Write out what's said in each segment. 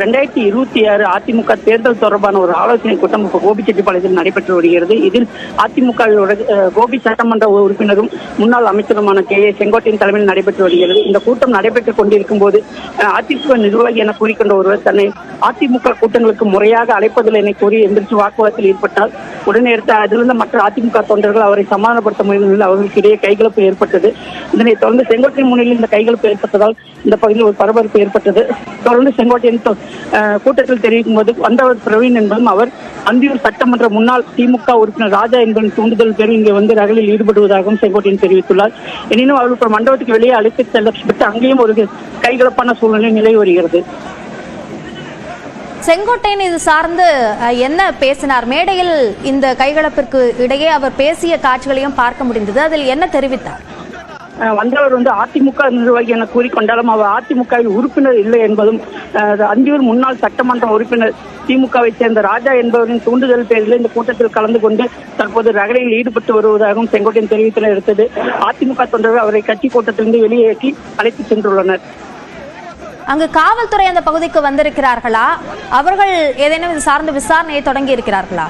ரெண்டாயிரத்தி இருபத்தி ஆறு அதிமுக தேர்தல் தொடர்பான ஒரு ஆலோசனை கூட்டம் இப்போ கோபிச்செட்டிப்பாளையத்தில் நடைபெற்று வருகிறது. இதில் அதிமுக கோபி சட்டமன்ற உறுப்பினரும் முன்னாள் அமைச்சருமான கே. ஏ. செங்கோட்டையின் தலைமையில் நடைபெற்று வருகிறது. இந்த கூட்டம் நடைபெற்றுக் கொண்டிருக்கும் போது அதிமுக நிர்வாகி என கூறிக்கொண்ட ஒருவர் தன்னை அதிமுக கூட்டங்களுக்கு முறையாக அழைப்பதில்லை என கூறி எந்திரிச்சு வாக்குவாதத்தில் ஈடுபட்டால் உடனே எடுத்து அதிலிருந்து மற்ற அதிமுக தொண்டர்கள் அவரை சமாதானப்படுத்த முயன்றதில் அவர்களுக்கு இடையே கைகலப்பு ஏற்பட்டது. இதனைத் தொடர்ந்து செங்கோட்டையின் முன்னிலையில் இந்த கைகலப்பு ஏற்பட்டதால் இந்த பகுதியில் ஒரு பரபரப்பு ஏற்பட்டது. தொடர்ந்து செங்கோட்டையின் கூட்டத்தில் தெரிவிக்கும் போது வந்தவர் பிரவீன் என்பதும் அவர் அந்தியூர் சட்டமன்ற முன்னாள் திமுக உறுப்பினர் ராஜா என்பதன் தூண்டுதல் பேரில் இங்கே வந்து ரகலில் ஈடுபடுவதாகவும் செங்கோட்டையன் தெரிவித்துள்ளார். எனினும் அவர்கள் மண்டபத்துக்கு வெளியே அழைத்து செல்லப்பட்டு அங்கேயும் ஒரு கைகலப்பான சூழ்நிலை நிலை வருகிறது. செங்கோட்டையன் இது சார்ந்து என்ன பேசினார்? மேடையில் இந்த கைகலப்பிற்கு இடையே அவர் பேசிய காட்சிகளையும் பார்க்க முடிந்தது. அதில் என்ன தெரிவித்தார்? வந்தவர் வந்து அதிமுக நிர்வாகி என கூறிக்கொண்டாலும் அவர் அதிமுகவில் உறுப்பினர் இல்லை என்பதும் அந்தியூர் முன்னாள் சட்டமன்ற உறுப்பினர் திமுகவை சேர்ந்த ராஜா என்பவரின் தூண்டுதல் பேரில் இந்த கூட்டத்தில் கலந்து கொண்டு தற்போது ரகளையில் ஈடுபட்டு வருவதாகவும் செங்கோட்டையன் தெரிவித்தனர் எடுத்தது அதிமுக தொண்டர்கள் அவரை கட்சி கூட்டத்திலிருந்து வெளியேற்றி அழைத்து சென்றுள்ளனர். அங்கு காவல்துறை அந்த பகுதிக்கு வந்திருக்கிறார்களா? அவர்கள் ஏதேனும் இது சார்ந்த விசாரணையை தொடங்கி இருக்கிறார்களா?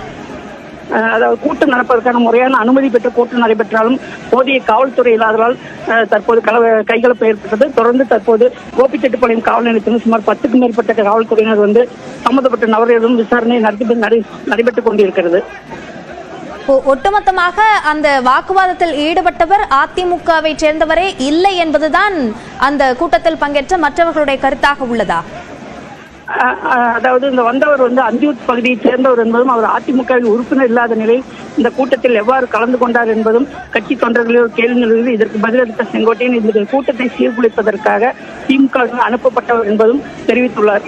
அதாவது கூட்டம் நடப்பதற்கான முறையான அனுமதி பெற்ற கூட்டம் நடைபெற்றாலும் போதிய காவல்துறை இல்லாததால் அஹ், தற்போது கலவ கைகலப்பு ஏற்பட்டது. தொடர்ந்து தற்போது கோபிச்செட்டிப்பாளையம் காவல் நிலையத்திலும் சுமார் பத்துக்கும் மேற்பட்ட காவல்துறையினர் வந்து சம்பந்தப்பட்ட நபர்களிடம் விசாரணை நடத்தி நடை நடைபெற்றுக் கொண்டிருக்கிறது. ஒட்டுமொத்தமாக அந்த வாக்குவாதத்தில் ஈடுபட்டவர் அதிமுகவை சேர்ந்தவரே இல்லை என்பதுதான் அந்த கூட்டத்தில் பங்கேற்ற மற்றவர்களுடைய கருத்தாக உள்ளதா? அதாவது இந்த வந்தவர் வந்து அஞ்சூர் பகுதியை சேர்ந்தவர் என்பதும் அவர் அதிமுகவின் உறுப்பினர் இல்லாத நிலையில் இந்த கூட்டத்தில் எவ்வாறு கலந்து கொண்டார் என்பதும் கட்சி தொண்டர்களில் ஒரு கேள்வி நிலவுகிறது. இதற்கு பதிலளித்த செங்கோட்டையன் இந்த கூட்டத்தை சீர்குலைப்பதற்காக திமுக அனுப்பப்பட்டவர் என்பதும் தெரிவித்துள்ளார்.